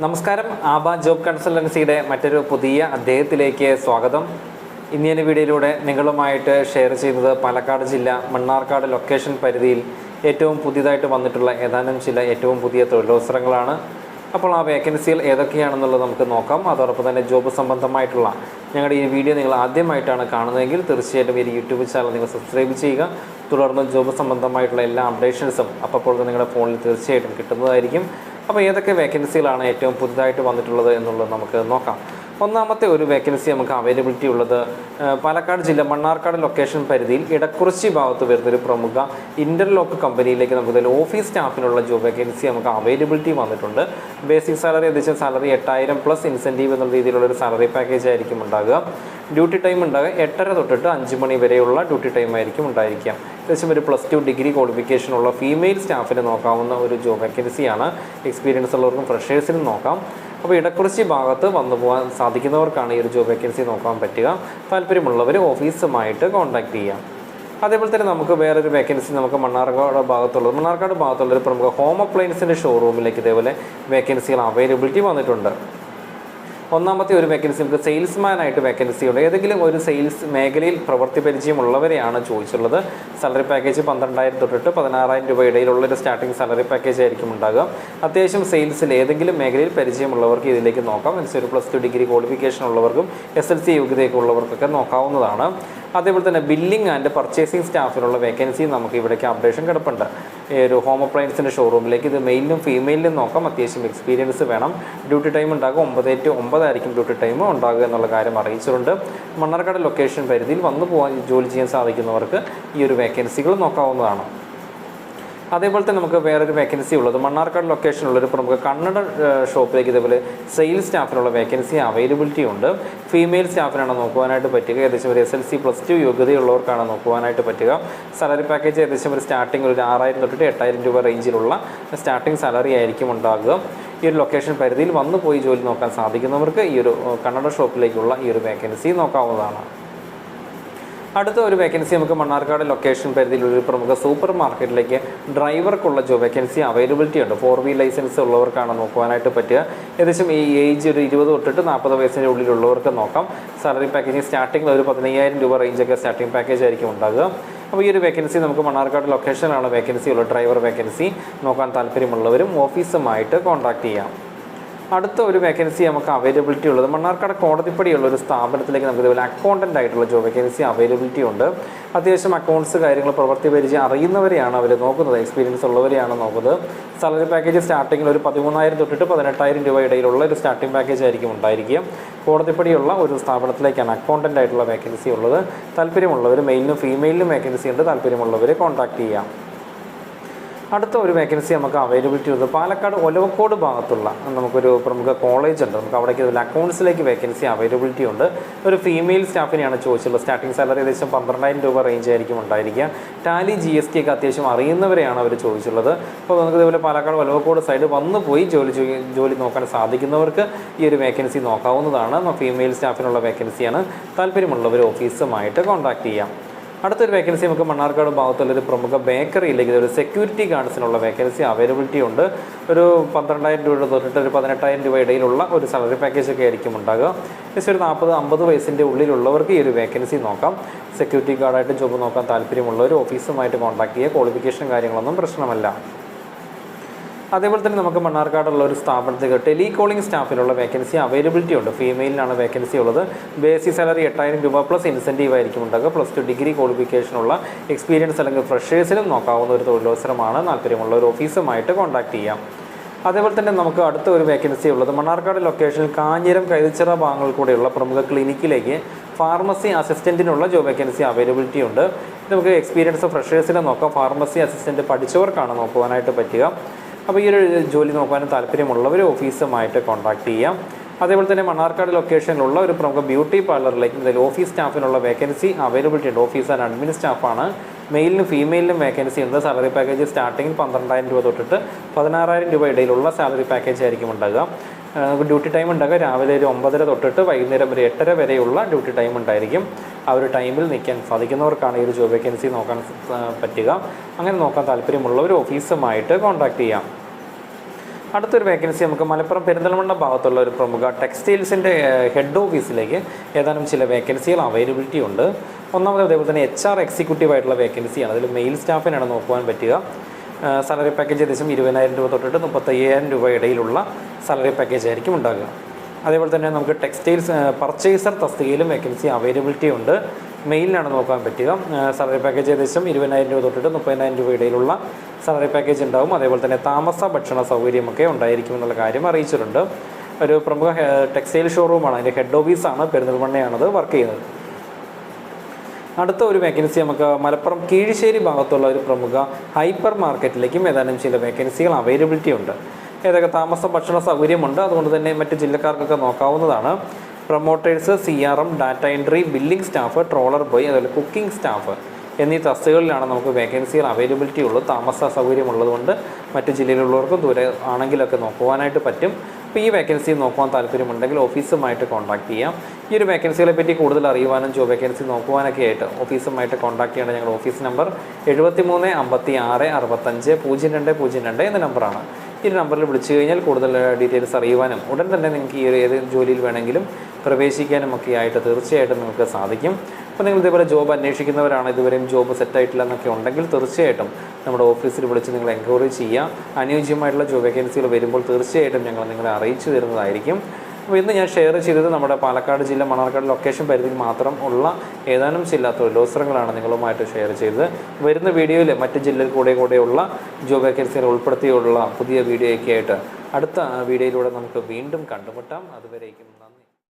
നമസ്കാരം. ആബ ജോബ് കൺസൾട്ടൻസിയുടെ മറ്റൊരു പുതിയ അദ്ദേഹത്തിലേക്ക് സ്വാഗതം. ഇന്ത്യൻ വീഡിയോയിലൂടെ നിങ്ങളുമായിട്ട് ഷെയർ ചെയ്യുന്നത് പാലക്കാട് ജില്ല മണ്ണാർക്കാട് ലൊക്കേഷൻ പരിധിയിൽ ഏറ്റവും പുതിയതായിട്ട് വന്നിട്ടുള്ള ഏതാനും ചില ഏറ്റവും പുതിയ തൊഴിലവസരങ്ങളാണ്. അപ്പോൾ ആ വേക്കൻസികൾ ഏതൊക്കെയാണെന്നുള്ളത് നമുക്ക് നോക്കാം. അതോടൊപ്പം തന്നെ ജോബ് സംബന്ധമായിട്ടുള്ള ഞങ്ങളുടെ ഈ വീഡിയോ നിങ്ങൾ ആദ്യമായിട്ടാണ് കാണുന്നതെങ്കിൽ തീർച്ചയായിട്ടും ഈ യൂട്യൂബ് ചാനൽ നിങ്ങൾ സബ്സ്ക്രൈബ് ചെയ്യുക. തുടർന്ന് ജോബ് സംബന്ധമായിട്ടുള്ള എല്ലാ അപ്ഡേഷൻസും അപ്പോൾ നിങ്ങളുടെ ഫോണിൽ തീർച്ചയായിട്ടും കിട്ടുന്നതായിരിക്കും. അപ്പോൾ ഏതൊക്കെ വേക്കൻസികളാണ് ഏറ്റവും പുതുതായിട്ട് വന്നിട്ടുള്ളത് എന്നുള്ളത് നമുക്ക് നോക്കാം. ഒന്നാമത്തെ ഒരു വേക്കൻസി നമുക്ക് അവൈലബിലിറ്റി ഉള്ളത് പാലക്കാട് ജില്ല മണ്ണാർക്കാട് ലൊക്കേഷൻ പരിധിയിൽ ഇടക്കുറിച്ചി ഭാഗത്ത് വരുന്നൊരു പ്രമുഖ ഇന്റർലോക്ക് കമ്പനിയിലേക്ക് നമുക്ക് ഓഫീസ് സ്റ്റാഫിനുള്ള ജോബ് വേക്കൻസി നമുക്ക് അവൈലബിലിറ്റി വന്നിട്ടുണ്ട്. ബേസിക് സാലറി ഏകദേശം സാലറി എട്ടായിരം പ്ലസ് ഇൻസെന്റീവ് എന്ന രീതിയിലുള്ള ഒരു സാലറി പാക്കേജ് ആയിരിക്കും ഉണ്ടാകുക. ഡ്യൂട്ടി ടൈം ഉണ്ടാകുക എട്ടര തൊട്ടിട്ട് അഞ്ച് മണി വരെയുള്ള ഡ്യൂട്ടി ടൈം ആയിരിക്കും ഉണ്ടായിരിക്കുക. ഏകദേശം ഒരു പ്ലസ് ടു ഡിഗ്രി ക്വാളിഫിക്കേഷൻ ഉള്ള ഫീമെയിൽ സ്റ്റാഫിന് നോക്കാവുന്ന ഒരു ജോബ് വേക്കൻസിയാണ് എക്സ്പീരിയൻസ് ഉള്ളവർക്കും ഫ്രഷേഴ്സിനും നോക്കാം. അപ്പോൾ ഇടക്കുറിച്ചി ഭാഗത്ത് വന്നു പോകാൻ സാധിക്കുന്നവർക്കാണ് ഈ ഒരു ജോബ് വേക്കൻസി നോക്കാൻ പറ്റുക. താല്പര്യമുള്ളവർ ഓഫീസുമായിട്ട് കോൺടാക്ട് ചെയ്യാം. അതേപോലെ തന്നെ നമുക്ക് വേറൊരു വേക്കൻസി നമുക്ക് മണ്ണാർക്കാട് ഭാഗത്തുള്ളത്. മണ്ണാർക്കാട് ഭാഗത്തുള്ള ഒരു പ്രമുഖ ഹോം അപ്ലയൻസിന്റെ ഷോറൂമിലേക്ക് ഇതേപോലെ വേക്കൻസികൾ അവൈലബിലിറ്റി വന്നിട്ടുണ്ട്. ഒന്നാമത്തെ ഒരു വേക്കൻസി നമുക്ക് സെയിൽസ്മാൻ ആയിട്ട് വേക്കൻസി ഉണ്ട്. ഏതെങ്കിലും ഒരു സെയിൽസ് മേഖലയിൽ പ്രവൃത്തി പരിചയമുള്ളവരെയാണ് ചോദിച്ചുള്ളത് സാലറി പാക്കേജ് പന്ത്രണ്ടായിരം തൊട്ടിട്ട് പതിനാറായിരം രൂപ ഇടയിലുള്ള ഒരു സ്റ്റാർട്ടിംഗ് സാലറി പാക്കേജ് ആയിരിക്കും ഉണ്ടാകുക. അത്യാവശ്യം സെയിൽസിൽ ഏതെങ്കിലും മേഖലയിൽ പരിചയമുള്ളവർക്ക് ഇതിലേക്ക് നോക്കാം. മീൻസ് ഒരു പ്ലസ് ടു ഡിഗ്രി ക്വാളിഫിക്കേഷൻ ഉള്ളവർക്കും എസ് എൽ സി യോഗ്യതയൊക്കെ ഉള്ളവർക്കൊക്കെ നോക്കാവുന്നതാണ്. അതേപോലെ തന്നെ ബില്ലിംഗ് ആൻഡ് പർച്ചേസിംഗ് സ്റ്റാഫിലുള്ള വേക്കൻസി നമുക്ക് ഇവിടേക്ക് അപ്ഡേഷൻ കിടപ്പുണ്ട്. ഒരു ഹോം അപ്ലയൻസിന്റെ ഷോറൂമിലേക്ക് ഇത് മെയിലിനും ഫീമെയിലിനും നോക്കാം. അത്യാവശ്യം എക്സ്പീരിയൻസ് വേണം. ഡ്യൂട്ടി ടൈം ഉണ്ടാകും. ഒമ്പത് ടു ഒമ്പതായിരിക്കും ഡ്യൂട്ടി ടൈം ഉണ്ടാകുക എന്നുള്ള കാര്യം അറിയിച്ചിട്ടുണ്ട്. മണ്ണാർക്കാട് ലൊക്കേഷൻ പരിധിയിൽ വന്നു പോകാൻ ജോലി ചെയ്യാൻ സാധിക്കുന്നവർക്ക് ഈ ഒരു വേക്കൻസികൾ നോക്കാവുന്നതാണ്. അതേപോലെ തന്നെ നമുക്ക് വേറൊരു വേക്കൻസി ഉള്ളത്. മണ്ണാർക്കാട് ലൊക്കേഷനുള്ള ഒരു പ്രമുഖ കന്നഡ ഷോപ്പിലേക്ക് ഇതേപോലെ സെയിൽസ് സ്റ്റാഫിനുള്ള വേക്കൻസി അവൈലബിലിറ്റി ഉണ്ട്. ഫീമെയിൽ സ്റ്റാഫിനാണ് നോക്കുവാനായിട്ട് പറ്റുക. ഏകദേശം ഒരു S L C plus two യോഗ്യതയുള്ളവർക്കാണ് നോക്കുവാനായിട്ട് പറ്റുക. സാലറി പാക്കേജ് ഏകദേശം ഒരു സ്റ്റാർട്ടിംഗ് ഒരു ആറായിരം തൊട്ടിട്ട് എട്ടായിരം രൂപ റേഞ്ചിലുള്ള സ്റ്റാർട്ടിംഗ് സാലറി ആയിരിക്കും ഉണ്ടാകുക. ഈ ഒരു ലൊക്കേഷൻ പരിധിയിൽ വന്നു പോയി ജോലി നോക്കാൻ സാധിക്കുന്നവർക്ക് ഈ ഒരു കന്നഡ ഷോപ്പിലേക്കുള്ള ഈ ഒരു വേക്കൻസി നോക്കാവുന്നതാണ്. അടുത്ത ഒരു വേക്കൻസി നമുക്ക് മണ്ണാർക്കാട് ലൊക്കേഷൻ പരിധിയിലുള്ള ഒരു പ്രമുഖ സൂപ്പർ മാർക്കറ്റിലേക്ക് ഡ്രൈവർക്കുള്ള ജോബ് വേക്കൻസി അവൈലബിലിറ്റി ഉണ്ട്. ഫോർ വീൽ ലൈസൻസ് ഉള്ളവർക്കാണ് നോക്കുവാനായിട്ട് പറ്റുക. ഏകദേശം ഈ ഏജ് ഒരു ഇരുപത് തൊട്ടിട്ട് നാൽപ്പത് വയസ്സിന്റെ ഉള്ളിലുള്ളവർക്ക് നോക്കാം. സാലറി പാക്കേജ് സ്റ്റാർട്ടിംഗ് ഒരു പതിനയ്യായിരം രൂപ റേഞ്ചൊക്കെ സ്റ്റാർട്ടിംഗ് പാക്കേജ് ആയിരിക്കും ഉണ്ടാകുക. അപ്പോൾ ഈ ഒരു വേക്കൻസി നമുക്ക് മണ്ണാർക്കാട് ലൊക്കേഷനിലാണ് വേക്കൻസി ഉള്ള ഡ്രൈവർ വേക്കൻസി നോക്കാൻ താല്പര്യമുള്ളവരും ഓഫീസുമായിട്ട് കോൺടാക്ട് ചെയ്യാം. അടുത്ത ഒരു വേക്കൻസി നമുക്ക് അവൈലബിലിറ്റി ഉള്ളത്. മണ്ണാർക്കാട് കോടതിപ്പടിയുള്ള ഒരു സ്ഥാപനത്തിലേക്ക് നമുക്ക് ഇതുപോലെ അക്കൗണ്ടന്റ് ആയിട്ടുള്ള ജോബ് വേക്കൻസി അവൈലബിലിറ്റി ഉണ്ട്. അത്യാവശ്യം അക്കൗണ്ട്സ് കാര്യങ്ങൾ പ്രവൃത്തി പരിചയം അറിയുന്നവരെയാണ് അവർ നോക്കുന്നത്. എക്സ്പീരിയൻസ് ഉള്ളവരെയാണ് നോക്കുന്നത്. സാലറി പാക്കേജ് സ്റ്റാർട്ടിങ്ങിൽ ഒരു പതിമൂന്നായിരം തൊട്ടിട്ട് പതിനെട്ടായിരം രൂപ ഇടയിലുള്ള ഒരു സ്റ്റാർട്ടിംഗ് പാക്കേജ് ആയിരിക്കും ഉണ്ടായിരിക്കുക. കോടതിപ്പടിയുള്ള ഒരു സ്ഥാപനത്തിലേക്കാണ് അക്കൗണ്ടന്റ് ആയിട്ടുള്ള വേക്കൻസി ഉള്ളത്. താല്പര്യമുള്ളവർ മെയിലിനും ഫീമെയിലിനും വേക്കൻസി ഉണ്ട്. താല്പര്യമുള്ളവരെ കോൺടാക്ട് ചെയ്യാം. അടുത്ത ഒരു വേക്കൻസി നമുക്ക് അവൈലബിലിറ്റി ഉണ്ട് പാലക്കാട് ഒലവക്കോട് ഭാഗത്തുള്ള നമുക്കൊരു പ്രമുഖ കോളേജ് ഉണ്ട്. നമുക്ക് അവിടേക്ക് ഇതിൽ അക്കൗണ്ട്സിലേക്ക് വേക്കൻസി അവൈലബിലിറ്റി ഉണ്ട്. ഒരു ഫീമെയിൽ സ്റ്റാഫിനെയാണ് ചോദിച്ചുള്ളത് സ്റ്റാർട്ടിംഗ് സാലറി ഏകദേശം പന്ത്രണ്ടായിരം രൂപ റേഞ്ച് ആയിരിക്കും ഉണ്ടായിരിക്കുക. ടാലി ജി എസ് ടി ഒക്കെ അത്യാവശ്യം അറിയുന്നവരെയാണ് അവർ ചോദിച്ചുള്ളത് അപ്പോൾ നമുക്ക് ഇതുപോലെ പാലക്കാട് ഒലവക്കോട് സൈഡ് വന്നു പോയി ജോലി ജോലി നോക്കാൻ സാധിക്കുന്നവർക്ക് ഈ ഒരു വേക്കൻസി നോക്കാവുന്നതാണ്. ഫീമെയിൽ സ്റ്റാഫിനുള്ള വേക്കൻസിയാണ് താല്പര്യമുള്ളവർ ഓഫീസുമായിട്ട് കോൺടാക്ട് ചെയ്യാം. അടുത്തൊരു വേക്കൻസി നമുക്ക് മണ്ണാർക്കാട് ഭാഗത്തുള്ള ഒരു പ്രമുഖ ബേക്കറിയിലേക്ക് ഒരു സെക്യൂരിറ്റി ഗാർഡ്സിനുള്ള വേക്കൻസി അവൈലബിലിറ്റി ഉണ്ട്. ഒരു പന്ത്രണ്ടായിരം രൂപ തൊട്ടിട്ട് ഒരു പതിനെട്ടായിരം രൂപ ഇടയിലുള്ള ഒരു സാലറി പാക്കേജ് ഒക്കെ ആയിരിക്കും ഉണ്ടാകുക ഏകദേശം ഒരു നാൽപ്പത് അമ്പത് വയസ്സിന്റെ ഉള്ളിലുള്ളവർക്ക് ഈ ഒരു വേക്കൻസി നോക്കാം. സെക്യൂരിറ്റി ഗാർഡായിട്ട് ജോബ് നോക്കാൻ താല്പര്യമുള്ളവർ ഓഫീസുമായിട്ട് കോൺടാക്ട് ചെയ്യുക. ക്വാളിഫിക്കേഷൻ കാര്യങ്ങളൊന്നും പ്രശ്നമല്ല. അതേപോലെ തന്നെ നമുക്ക് മണ്ണാർക്കാടുള്ള ഒരു സ്ഥാപനത്തിൽ ടെലികോളിംഗ് സ്റ്റാഫിലുള്ള വേക്കൻസി അവൈലബിലിറ്റി ഉണ്ട്. ഫീമെയിലിനാണ് വേക്കൻസി ഉള്ളത്. ബേസി സാലറി എട്ടായിരം രൂപ പ്ലസ് ഇൻസെന്റീവ് ആയിരിക്കും ഉണ്ടാകുക പ്ലസ് ടു ഡിഗ്രി ക്വാളിഫിക്കേഷനുള്ള എക്സ്പീരിയൻസ് അല്ലെങ്കിൽ ഫ്രഷേഴ്സിനും നോക്കാവുന്ന ഒരു തൊഴിലവസരമാണ്. താല്പര്യമുള്ള ഒരു ഓഫീസുമായിട്ട് കോൺടാക്ട് ചെയ്യാം. അതേപോലെ തന്നെ നമുക്ക് അടുത്ത ഒരു വേക്കൻസി ഉള്ളത്. മണ്ണാർക്കാട് ലൊക്കേഷനിൽ കാഞ്ഞിരം കൈതച്ചിറ ഭാഗങ്ങൾ കൂടെയുള്ള പ്രമുഖ ക്ലിനിക്കിലേക്ക് ഫാർമസി അസിസ്റ്റന്റിനുള്ള ജോബ് വേക്കൻസി അവൈലബിലിറ്റി ഉണ്ട്. നമുക്ക് എക്സ്പീരിയൻസ് ഫ്രഷേഴ്സിനെ നോക്കാം. ഫാർമസി അസിസ്റ്റന്റ് പഠിച്ചവർക്കാണ് നോക്കുവാനായിട്ട് പറ്റുക. അപ്പോൾ ഈ ഒരു ജോലി നോക്കാനും താല്പര്യമുള്ളവർ ഓഫീസുമായിട്ട് കോൺടാക്ട് ചെയ്യാം. അതേപോലെ തന്നെ മണ്ണാർക്കാട് ലൊക്കേഷനിലുള്ള ഒരു പ്രമുഖ ബ്യൂട്ടി പാർലറിലേക്ക് ഇതിൽ ഓഫീസ് സ്റ്റാഫിനുള്ള വേക്കൻസി അവൈലബിലിറ്റി ഉണ്ട്. ഓഫീസ് ആൻഡ് അഡ്മിൻ സ്റ്റാഫാണ് മെയിലിനും ഫീമെയിലിനും വേക്കൻസി ഉണ്ട്. സാലറി പാക്കേജ് സ്റ്റാർട്ടിങ് പന്ത്രണ്ടായിരം രൂപ തൊട്ടിട്ട് പതിനാറായിരം രൂപ ഇടയിലുള്ള സാലറി പാക്കേജ് ആയിരിക്കും ഉണ്ടാകുക ഡ്യൂട്ടി ടൈം ഉണ്ടാകുക രാവിലെ ഒരു ഒമ്പതര തൊട്ടിട്ട് വൈകുന്നേരം ഒരു എട്ടര വരെയുള്ള ഡ്യൂട്ടി ടൈം ഉണ്ടായിരിക്കും. ആ ഒരു ടൈമിൽ നിൽക്കാൻ സാധിക്കുന്നവർക്കാണ് ഈ ഒരു ജോബ് വേക്കൻസി നോക്കാൻ പറ്റുക. അങ്ങനെ നോക്കാൻ താല്പര്യമുള്ള ഒരു ഓഫീസുമായിട്ട് കോൺടാക്ട് ചെയ്യാം. അടുത്തൊരു വേക്കൻസി നമുക്ക് മലപ്പുറം പെരിന്തൽമണ്ണ ഭാഗത്തുള്ള ഒരു പ്രമുഖ ടെക്സ്റ്റൈൽസിന്റെ ഹെഡ് ഓഫീസിലേക്ക് ഏതാനും ചില വേക്കൻസികൾ അവൈലബിലിറ്റി ഉണ്ട്. ഒന്നാമത് അതേപോലെ തന്നെ എച്ച് ആർ എക്സിക്യൂട്ടീവ് ആയിട്ടുള്ള വേക്കൻസിയാണ്. അതിൽ മെയിൽ സ്റ്റാഫിനാണ് നോക്കുവാൻ പറ്റുക. സാലറി പാക്കേജ് ഏകദേശം ഇരുപതിനായിരം രൂപ തൊട്ടിട്ട് മുപ്പത്തയ്യായിരം രൂപ ഇടയിലുള്ള സാലറി പാക്കേജ് ആയിരിക്കും ഉണ്ടാകുക. അതേപോലെ തന്നെ നമുക്ക് ടെക്സ്റ്റൈൽസ് പർച്ചേസർ തസ്തികയിലും വേക്കൻസി അവൈലബിലിറ്റി ഉണ്ട്. മെയിലിലാണ് നോക്കാൻ പറ്റുക. സാലറി പാക്കേജ് ഏകദേശം ഇരുപതിനായിരം രൂപ തൊട്ടിട്ട് മുപ്പതിനായിരം രൂപ ഇടയിലുള്ള സാലറി പാക്കേജ് ഉണ്ടാവും. അതേപോലെ തന്നെ താമസ ഭക്ഷണ സൗകര്യമൊക്കെ ഉണ്ടായിരിക്കും എന്നുള്ള കാര്യം അറിയിച്ചിട്ടുണ്ട്. ഒരു പ്രമുഖ ടെക്സ്റ്റൈൽ ഷോറൂമാണ് അതിന്റെ ഹെഡ് ഓഫീസാണ് പെരിന്തൽമണ്ണയാണത് വർക്ക് ചെയ്യുന്നത്. അടുത്ത ഒരു വേക്കൻസി നമുക്ക് മലപ്പുറം കീഴ്ശ്ശേരി ഭാഗത്തുള്ള ഒരു പ്രമുഖ ഹൈപ്പർ മാർക്കറ്റിലേക്കും ഏതാനും ചില വേക്കൻസികൾ അവൈലബിലിറ്റി ഉണ്ട്. ഏതൊക്കെ താമസ ഭക്ഷണ സൗകര്യമുണ്ട്? അതുകൊണ്ട് തന്നെ മറ്റ് ജില്ലക്കാർക്കൊക്കെ നോക്കാവുന്നതാണ്. Promoters C R M data entry billing staff trolley boy അതുപോലെ കുക്കിംഗ് സ്റ്റാഫ് എന്നീ തസ്തികകളിലാണ് നമുക്ക് വേക്കൻസികൾ അവൈലബിലിറ്റി ഉള്ളൂ താമസ സൗകര്യമുള്ളതുകൊണ്ട് മറ്റ് ജില്ലയിലുള്ളവർക്കും ദൂരെ ആണെങ്കിലൊക്കെ നോക്കുവാനായിട്ട് പറ്റും. അപ്പോൾ ഈ വേക്കൻസി നോക്കുവാൻ താല്പര്യമുണ്ടെങ്കിൽ ഓഫീസുമായിട്ട് കോൺടാക്ട് ചെയ്യാം. ഈ ഒരു വേക്കൻസികളെ പറ്റി കൂടുതൽ അറിയുവാനും ജോബ് വേക്കൻസി നോക്കുവാനൊക്കെ ആയിട്ട് ഓഫീസുമായിട്ട് കോൺടാക്ട് ചെയ്യേണ്ട ഞങ്ങളുടെ ഓഫീസ് നമ്പർ എഴുപത്തി മൂന്ന് അമ്പത്തി ആറ് അറുപത്തഞ്ച് പൂജ്യം രണ്ട് പൂജ്യം രണ്ട് എന്ന നമ്പറാണ് ഈ നമ്പറിൽ വിളിച്ചു കഴിഞ്ഞാൽ കൂടുതൽ ഡീറ്റെയിൽസ് അറിയുവാനും ഉടൻ തന്നെ നിങ്ങൾക്ക് ഈ ഒരു ഏത് ജോലിയിൽ വേണമെങ്കിലും പ്രവേശിക്കാനും ഒക്കെ ആയിട്ട് തീർച്ചയായിട്ടും നിങ്ങൾക്ക് സാധിക്കും. അപ്പോൾ നിങ്ങൾ ഇതേപോലെ ജോബ് അന്വേഷിക്കുന്നവരാണ് ഇതുവരെയും ജോബ് സെറ്റായിട്ടില്ല എന്നൊക്കെ ഉണ്ടെങ്കിൽ തീർച്ചയായിട്ടും നമ്മുടെ ഓഫീസിൽ വിളിച്ച് നിങ്ങൾ എൻക്വയറി ചെയ്യുക. അനുയോജ്യമായിട്ടുള്ള ജോബ് വേക്കൻസികൾ വരുമ്പോൾ തീർച്ചയായിട്ടും ഞങ്ങൾ നിങ്ങളെ അറിയിച്ചു തരുന്നതായിരിക്കും. അപ്പോൾ ഇന്ന് ഞാൻ ഷെയർ ചെയ്തത് നമ്മുടെ പാലക്കാട് ജില്ല മണർക്കാട് ലൊക്കേഷൻ പരിധിയിൽ മാത്രം ഉള്ള ഏതാനും ചില തൊഴിലവസരങ്ങളാണ് നിങ്ങളുമായിട്ട് ഷെയർ ചെയ്തത്. വരുന്ന വീഡിയോയിൽ മറ്റ് ജില്ലയിൽ കൂടെ കൂടെയുള്ള ജോബ് വേക്കൻസികൾ ഉൾപ്പെടുത്തിയുള്ള പുതിയ വീഡിയോയൊക്കെ ആയിട്ട് അടുത്ത വീഡിയോയിലൂടെ നമുക്ക് വീണ്ടും കണ്ടുമുട്ടാം. അതുവരേക്കും